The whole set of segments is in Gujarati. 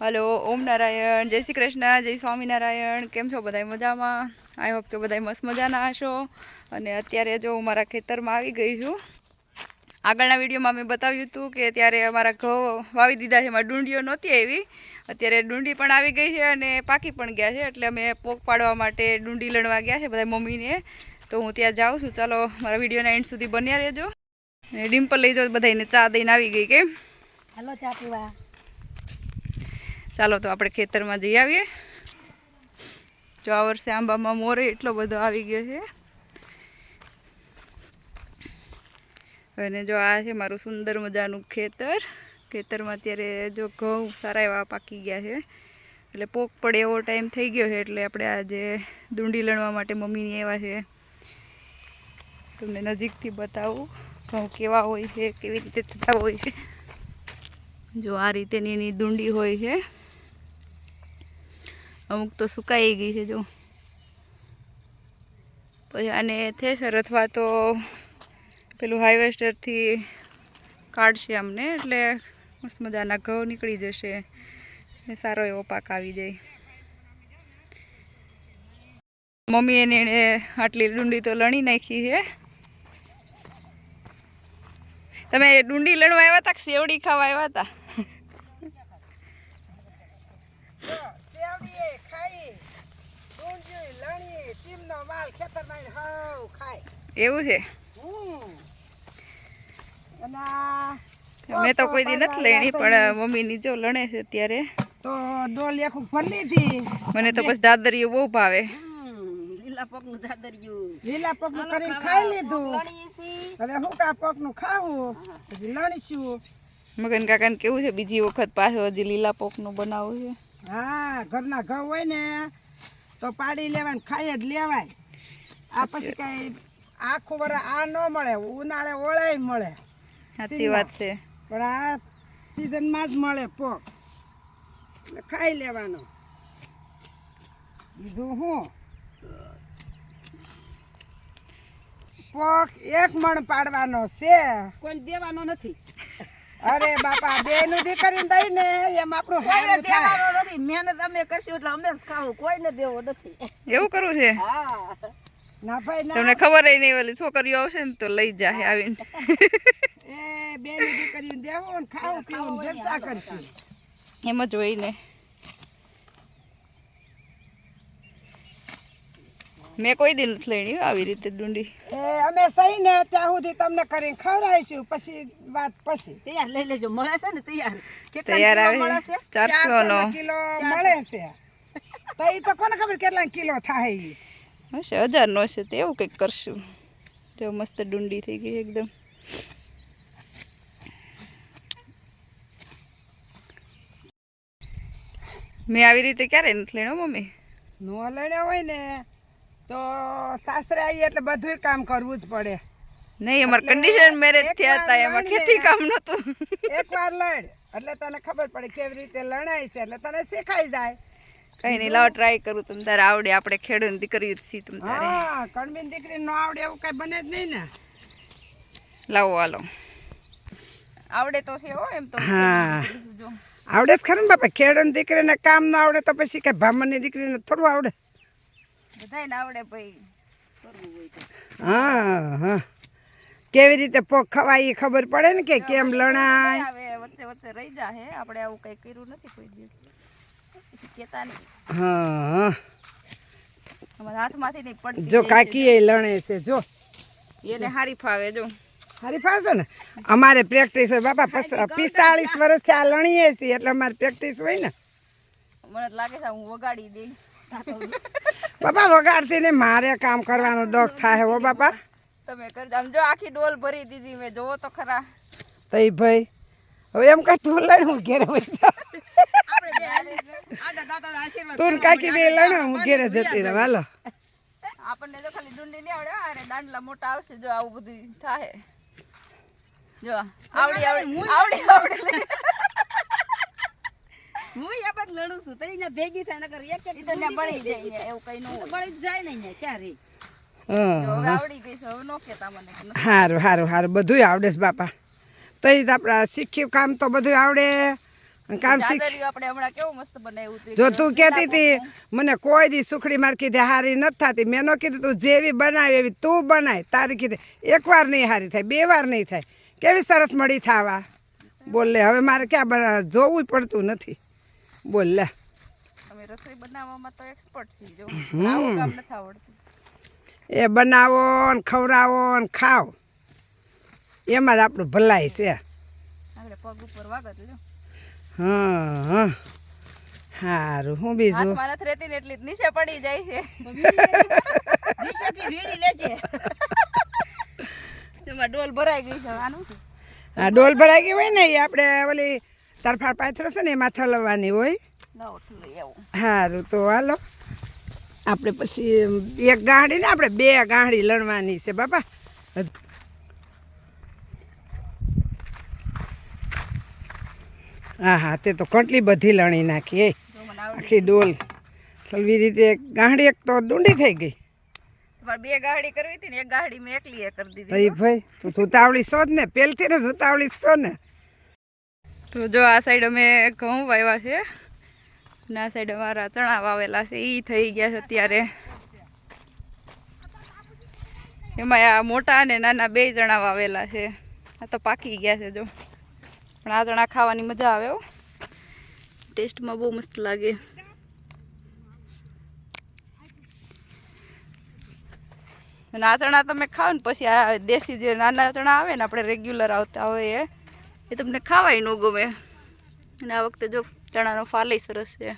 હલો, ઓમ નારાયણ, જય શ્રી કૃષ્ણ, જય સ્વામિનારાયણ કેમ છો બધાય મજામાં? આઈ હોપ કે બધાય મસ્ત મજાના હશો. અને અત્યારે જો હું મારા ખેતરમાં આવી ગઈ છું, આગળના વિડીયોમાં મેં બતાવ્યું હતું કે ત્યારે અમારા ઘઉં વાવી દીધા છે. એમાં ડુંડીઓ નહોતી આવી. અત્યારે ડુંડી પણ આવી ગઈ છે અને પાકી પણ ગયા છે. એટલે અમે પોક પાડવા માટે ડુંડી લણવા ગયા છે બધા મમ્મીને. તો હું ત્યાં જાઉં છું. ચાલો, મારા વિડીયોના એન્ડ સુધી બન્યા રહેજો. ડિમ્પલ લઈ જાઓ બધાને ચા દઈને આવી ગઈ, કેમ? હાલો, ચા પીવા. ચાલો તો આપણે ખેતરમાં જઈ આવીએ. જો આ વર્ષે આંબામાં મોરે એટલો બધો આવી ગયો છે. અને જો આ છે મારું સુંદર મજાનું ખેતર. ખેતરમાં અત્યારે જો ઘઉં સારા એવા પાકી ગયા છે. એટલે પોક પડે એવો ટાઈમ થઈ ગયો છે, એટલે આપણે આજે દૂંડી લણવા માટે મમ્મીની એવા છે. તમને નજીકથી બતાવું ઘઉં કેવા હોય છે, કેવી રીતે થતા હોય છે. જો આ રીતેની એની દૂંડી હોય છે. અમુક તો સુકાઈ ગઈ છે, જો. પછી આને થેસર અથવા તો પેલું હાર્વેસ્ટરથી કાઢશે અમને એટલે મસ્ત મજાના ઘઉં નીકળી જશે ને સારો એવો પાક આવી જાય. મમ્મી એને એણે આટલી ડુંડી તો લણી નાખી છે. તમે ડુંડી લણવા આવ્યા હતા કે સેવડી ખાવા આવ્યા હતા સેવડીએ ખાઈ ડુંગળી લણી ટીમનો માલ ખેતરમાં હાવ ખાય એવું છે? મેં તો કોઈ દી નથી લેણી પણ મમ્મીની જો લણે છે અત્યારે. તો ડોલ એક ફરલી હતી મને તો બસ દાદરીઓ બહુ ભાવે. લીલા પગનું જાદરિયું લીલા પગનું કરીને ખાઈ લીધું. હવે હું કા પગનું ખાવું? પછી લણીશું. મગન કાકાને કેવું છે? બીજી વખત પાછો હજી લીલા પોકનું બનાવવું છે. હા ઘરના ઘઉં હોય ને તો પાડી લેવાય ખાઈ જ લેવાય. આ પછી કઈ આખું વર આ ન મળે ઉનાળે ઓળાય મળે. સાચી વાત છે. પણ આ સિઝનમાં જ મળે પોક. ખાઈ લેવાનો. બીજું શું પોક એક મણ પાડવાનો છે. કોઈ દેવાનો નથી. અરે બાપા બે નું દીકરી દઈ ને એમ આપણું હારું દેવાનો નથી મહેનત અમે કરશું એટલે અમે જ ખાવું કોઈને દેવો નથી. એવું કરવું છે? હા. ના ભાઈ તમને ખબર નહીં ઓલી છોકરીઓ આવશે ને તો લઈ જાહે આવીને. એ બે નું દીકરી દેવો ને ખાવું પીવું ને જલસા કરશું. એમ જ હોય ને. મેં કોઈ દિલ નથી લેણી આવી રીતે ડુંડી. એ અમે સહી ને ત્યાં સુધી તમને કરીને ખવડાવીશું પછી વાત પછી. તૈયાર લઈ લેજો. મળે છે ને તૈયાર? કેટલા તૈયાર આવે. મળે છે? છે ચારસો નો કિલો મળે છે. તો એ તો કોને ખબર કેટલા કિલો થાય હશે હજાર નો હશે તો એવું કંઈક કરશું. જો મસ્ત ડુંડી થઈ ગઈ એકદમ. મેં આવી રીતે ક્યારે નથી લેણો મમ્મી? નો લેણ્યા હોય ને. તો સાસરે આવીએ એટલે બધું કામ કરવું જ પડે. નહીં અમારે કન્ડિશન મેરેજ થયા હતા એમાં ખેતી કામ નહોતું. એક વાર લડ એટલે તને ખબર પડે કેવી રીતે લણાય છે એટલે તને શીખાઈ જાય. કઈ નહીં લાવ ટ્રાય કરું તમ તારે આવડે આપણે ખેડૂત દીકરી જ છીએ તમ તારે. હા કણબીન દીકરી નો આવડે એવું કઈ બને જ નહીં ને. લાવો હાલો. આવડે તો છે હો એમ તો. હા. આવડે જ ખરું બાપા ખેડૂત દીકરીને કામ ના આવડે તો પછી કઈ બ્રાહ્મણની દીકરીને થોડું આવડે. બધાય ને આવડે ભાઈ. હા હા. કેવી રીતે પોખ ખવાય એ ખબર પડે ને કે કેમ લણાય? વચ્ચે વચ્ચે રહી જા હે. આપણે આવું કઈ કર્યું નથી કોઈ દિવસ. કેતા નહીં. હા અમારા હાથમાંથી નહીં પડતી જો કાકી એ લણે છે જો. એને હારી ફાવે જો. હારી ફાવશે ને? અમારે પ્રેક્ટિસ હોય. બાપા પસ- પિસ્તાળીસ વર્ષથી આ લણીએ છીએ એટલે અમારે પ્રેક્ટિસ હોય ને. મને લાગે છે હું વગાડી દઈ. બાપા વગાડતી ને મારે કામ કરવાનો દોખ થાય હો બાપા. તમે કરજો જો આખી ડોલ ભરી દીધી મેં. જોવો તો ખરા. તો એ ભાઈ હવે એમ કઈ તું લણ હું ઘેરે તું કાકી બે લણો હું ઘેરે જતી રહે. હાલો. આપણને તો ખાલી ડુંડી નહીં આવડે. અરે દાંડલા મોટા આવશે જો આવું બધું થાય. જો આવડી આવડી આવડી આવડી. હું એ લડું છું. તઈ ને ભેગી થાય નકર એક એક તો ને બળી જાય એવું કઈ ન તો બળી જ જાય ને અહીંયા ક્યારે જો હવે હા આવડી ગઈ છે હવે નો કેતા મને કે નથી. સારું સારું સારું બધું આવડે છે બાપા. તો એ આપણા શીખ્યું કામ તો બધું આવડે. કામ શીખ આપણે હમણાં કેવું મસ્ત બનાવ્યું જો તું કહેતી હતી મને કોઈ દી સુખડી માર કીધે હારી નથી થતી. મેં નો કીધું તું જેવી બનાવી એવી તું બનાય. તારી કીધે એકવાર નહીં હારી થાય બે વાર નહીં થાય. કેવી સરસ મળી થાવા. બોલ લે હવે મારે ક્યાં જોવું પડતું નથી. બોલ લે. અમે રસોઈ બનાવવામાં તો એક્સપર્ટ છીએ જો. આવું કામ નથી આવડતું. એ બનાવો ને ખવડાવો ને ખાઓ. એમાં જ આપણું ભલાઈ છે. આપણે પગ ઉપર વાગત લ્યો. હા હા. સારું હું બીજું? મારા નથી રહેતી ને એટલી નીચે પડી જાય છે. નીચેથી વીડી લેજે એમાં ડોલ ભરાઈ ગઈ છે આનું હા ડોલ ભરાઈ ગઈ હોય ને એ આપણે ઓલી તરફાળ પાથરો છે ને એમાં થલવવાની હોય. સારું તો હાલો. આપણે પછી એક ગાંડી ને આપણે બે ગાંડી લણવાની છે બાપા. હા હા તે તો કેટલી બધી લણી નાખી એ. આખી ડોલ. એવી રીતે ગાંડી એક તો ડુંડી થઈ ગઈ. બે ગાડી કરવી હતી ને એક ગાડી મેં એકલી કરી દીધી. ભાઈ તું તાવડી જ ને પેલથી ને તું તાવડી છો ને. તો જો આ સાઈડ અમે ઘઉં વાવ્યા છે. અને આ સાઈડ અમારા ચણા વાવેલા છે. એ થઈ ગયા છે અત્યારે. એમાં આ મોટા અને નાના બે ચણા વાવેલા છે. આ તો પાકી ગયા છે જો. પણ આ ચણા ખાવાની મજા આવે હો. ટેસ્ટમાં બહુ મસ્ત લાગે. અને આ ચણા તમે ખાવ ને પછી આ દેશી જે નાના ચણા આવે ને, આપણે રેગ્યુલર આવતા હોય એ એ તમને ખાવાય ન ગમે. અને આ વખતે જો ચણાનો ફાલય સરસ છે.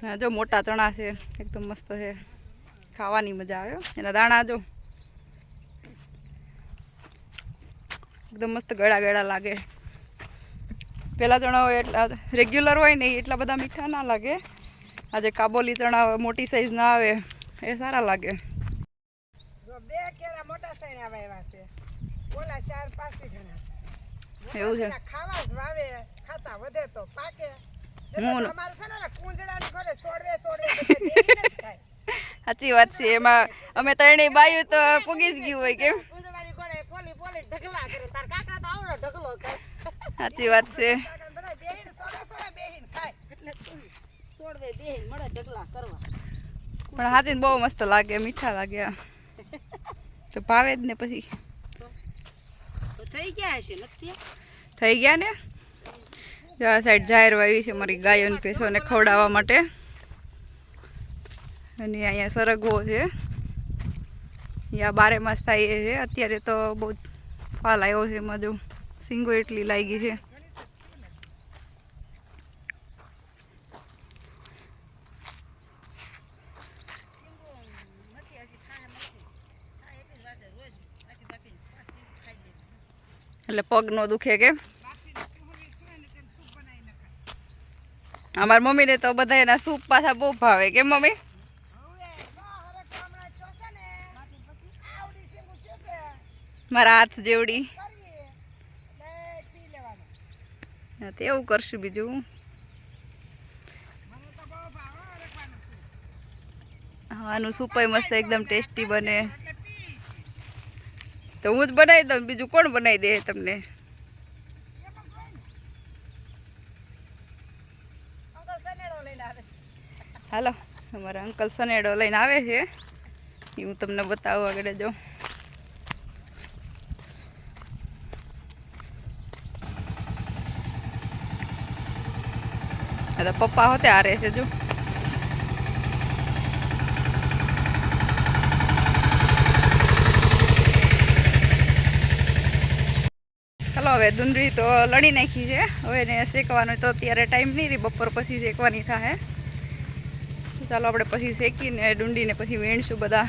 હા, જો મોટા ચણા છે, એકદમ મસ્ત છે. ખાવાની મજા આવે એના દાણા જો એકદમ મસ્ત ગળા ગળા લાગે. પેલા ચણા હોય એટલા રેગ્યુલર હોય ને એટલા બધા મીઠા ના લાગે. આજે કાબોલી ચણા મોટી સાઈઝ ના આવે એ સારા લાગે. બે કેરા મોટા સૈણા વાવ્યા છે. ઓલા ચાર પાંચ ઘણા એવું છે. ખાવા વાવે ખાતા વધે તો પાકે. સાચી વાત છે એમાં અમે ત્રણેય બાયું તો પૂગી જ ગયું હોય કેમ? સાચી વાત છે. પણ હાથી બહુ મસ્ત લાગે મીઠા લાગે તો ભાવે જ ને પછી. થઈ ગયા હશે નથી થઈ ગયા ને? જો આ સાઈડ જાહેર વાવી છે મારી ગાયોને ભેંસોને ખવડાવવા માટે. અને અહીંયા સરગવો છે. અહીંયા બારે માસ થાય છે. અત્યારે તો બહુ ફાલ આવ્યો છે એમાં જો સિંગો એટલી લાગી છે. એટલે પગ નો દુખે કેમ અમારી મમ્મીને તો બધા એના સૂપ પાછા બહુ ભાવે. કે મમ્મી હવે જો હવે તો હમણાં છો છે ને આવડી સીંગું છે તે મારા હાથ જેવડી. એવું કરશું બીજું. આનું સુપાઈ મસ્ત એકદમ ટેસ્ટી બને. તો હું જ બનાવી દઉં બીજું કોણ બનાવી દે તમને? હાલો અમારા અંકલ સનેડો લઈને આવે છે. એ હું તમને બતાવું આગળ જો. તો પપ્પા હોતે આરે છે, જો. ચાલો હવે દુંદરી તો લણી નાખી છે. હવે એને શેકવાનું તો અત્યારે ટાઈમ નહીં રહી, બપોર પછી શેકવાની થાય ચાલો આપણે પછી શેકીને, ડુંડીને પછી વીણશું બધા.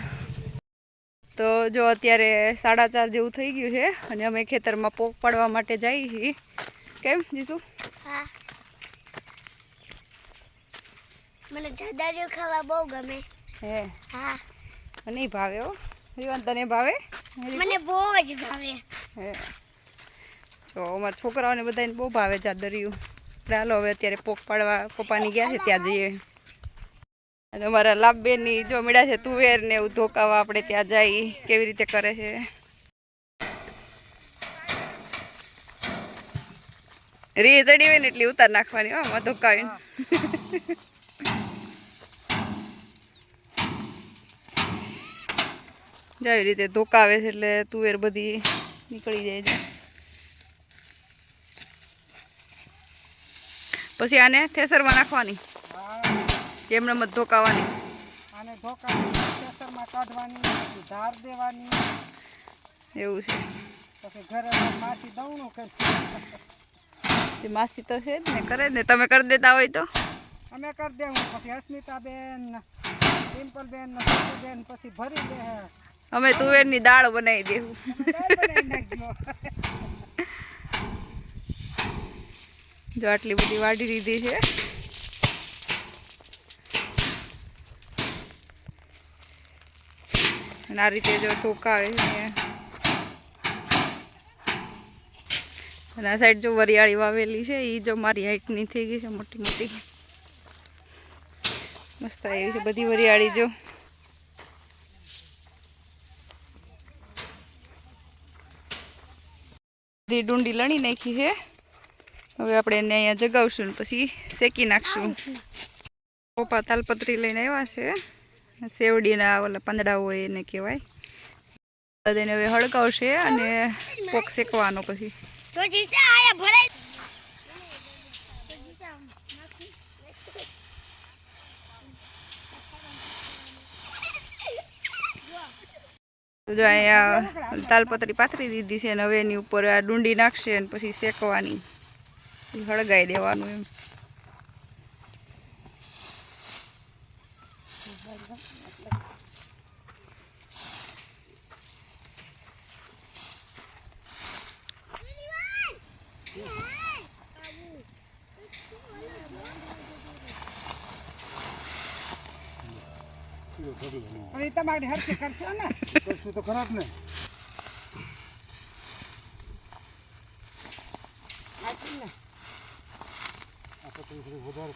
તો જો અત્યારે સાડા ચાર જેવું થઈ ગયું છે, અને અમે ખેતરમાં પોક પાડવા માટે જઈએ છીએ. કેમ જીશું હા. મને જાદારીઓ ખાવા બહુ ગમે. હે? હા. નહીં ભાવે હો. રીવાન તને ભાવે? મને બહુ જ ભાવે. હે? જો અમારા છોકરાઓને બધાને બહુ ભાવે જાદરિયું ચાલો હાલો હવે અત્યારે પોક પાડવા પપ્પાની ગયા છે ત્યાં જઈએ. અને અમારા લાભબેનની જો મળ્યા છે તુવેર ને એવું ધોકાવા આપણે ત્યાં જઈ કેવી રીતે કરે છે? રે ચડી હોય ને એટલી ઉતાર નાખવાની હો આમાં ધોકાવીને આવી રીતે ધોકાવે છે એટલે તુવેર બધી નીકળી જાય છે. પછી આને થેસરમાં નાખવાની. એમને મત ધોકાવાની. આને ધોકાની થેસરમાં કાઢવાની ધાર દેવાની. એવું છે. પછી ઘરે માસી દવણું કરશે તે માસી તો છે જ ને કરે ને. તમે કરી દેતા હોય તો. અમે કરી દેવું. પછી અસ્મિતાબેન ડિમ્પલબેન ને બેન પછી ભરી દે અમે તુવેરની દાળ બનાવી દેવું. જો આટલી બધી વાઢી લીધી છે. અને આ રીતે જો ધોકાવે છે અને આ સાઈડ જો વરિયાળી વાવેલી છે એ જો મારી હાઈટની થઈ ગઈ છે મોટી મોટી મસ્ત આવી છે બધી વરિયાળી જો. બધી ડુંડી લણી નાખી છે. હવે આપણે એને અહીંયા જગાવશું પછી શેકી નાખશું. પપ્પા તાલપત્રી લઈને આવ્યા છે. સેવડીના ઓલા પાંદડા હોય એને કહેવાય. એને હવે હળકાવશે અને પોક શેકવાનો પછી. તો જીસે આયા ભરાય તો જો અહીંયા તાલપત્રી પાથરી દીધી છે અને હવે એની ઉપર આ ડુંડી નાખશે અને પછી શેકવાની પછી હળગાઈ દેવાનું એમ પણ એ તમારે હરખી કરશો ને? કરશું તો ખરાબ ને? વધારે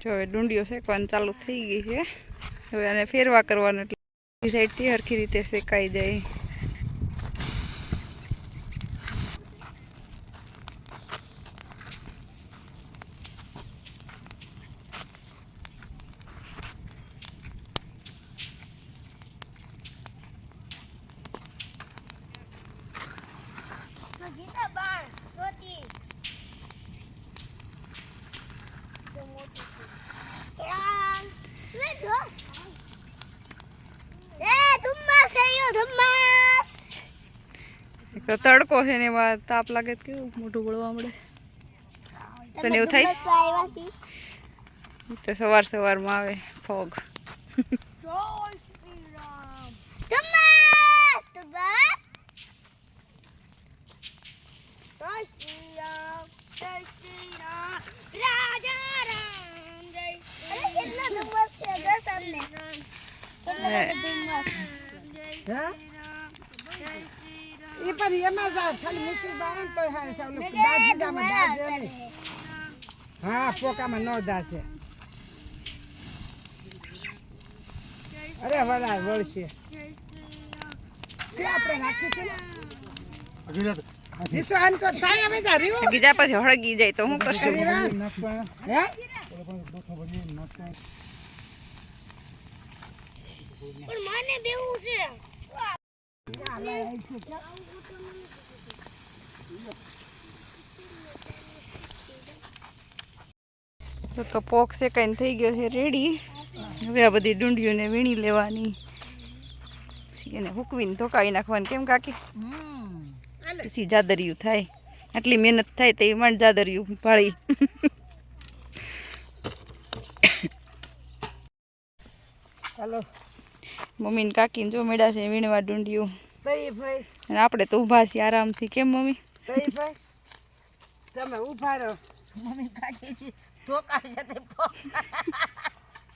જો હવે ડુંડીઓ શેકવાની ચાલુ થઈ ગઈ છે. હવે આને ફેરવા કરવાનું એટલે સાઈડથી હરખી રીતે શેકાઈ જાય તો જીતા બાણ રોટી તો મોટી છે રામ લે જો એ ધુમ્મસ આયો ધુમ્મસ એક તો તડકો છે ને એમાં તાપ લાગે કેવું મોઢું બળવા મળે. તને એવું થાય તો સવાર સવારમાં આવે ફોગ. જય એ પણ એમાં હા પોકામાં ન દાશે છે આપણે નાખી બીજા પછી હળગી જાય તો હું કરશું પણ મને બેવું છે. તો તો પોક શેકાઈને થઈ ગયો છે રેડી હવે આ બધી ડુંડીઓને વીણી લેવાની. પછી એને હુકવીને ધોકાવી નાખવાની. કેમ કાકી? પછી જાદરિયું થાય. આટલી મહેનત થાય તો એ માંડ જાદરિયું ભાળી. हेलो મમ્મી ને કાકીને જો મેળા છે વીણવા ડુંડીયું અને આપણે તો ઊભા છીએ આરામથી. કેમ મમ્મી? તઈ તમે ઊભા રહો. મમ્મી કાઢી છે ધોકા છે તે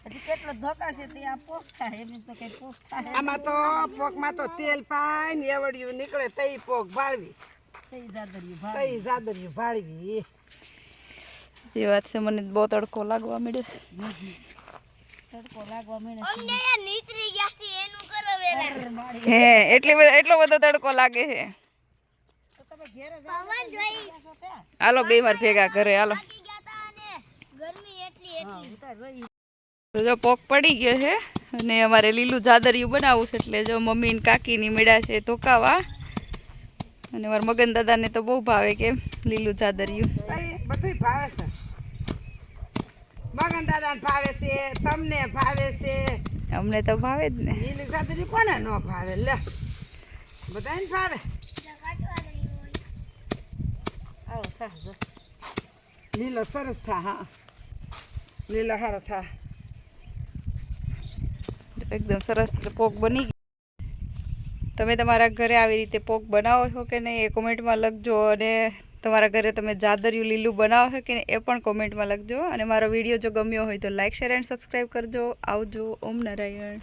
હજી કેટલો ધકાશે ત્યાં પોખ થાય એમ તો કઈ આમાં તો પોકમાં તો તેલ પાય ને એવડિયું નીકળે તઈ પોક ભાળવી. થઈ જાદરિયું ભાવ તઈ જાદરિયું ભાળવી. એ વાત છે મને બહુ તડકો લાગવા મળ્યો તડકો લાગવા માંડે અમને યાર નીતરી ગયા છે એનું કરો વેલા હે એટલી બધો એટલો બધો તડકો લાગે છે. હાલો બે વાર ભેગા ઘરે હાલો. તા જો પોક પડી ગયો છે અને અમારે લીલું જાદરિયું બનાવવું છે એટલે જો મમ્મી ને કાકીની મેળા છે ધોકાવા. અને મારા મગન દાદાને તો બહુ ભાવે કેમ લીલું જાદરિયું. બધું બધુંય ભાવે છે. મગન દાદાને ભાવે છે તમને ભાવે છે. અમને તો ભાવે જ ને. લીલી ખાતરી કોને ન ભાવે? લે બધાને ભાવે? લીલો સરસ થા હા. લીલો હારો થા. એકદમ સરસ પોક બની ગઈ તમે તમારા ઘરે આવી રીતે પોક બનાવો છો કે નહીં એ કોમેન્ટમાં લખજો અને તમારા ઘરે તમે જાદરિયું લીલું બનાવો છો કે એ પણ કોમેન્ટમાં લખજો. અને મારો વીડિયો જો ગમ્યો હોય તો લાઇક શેર એન્ડ સબસ્ક્રાઈબ કરજો. આવજો. ઓમ નારાયણ.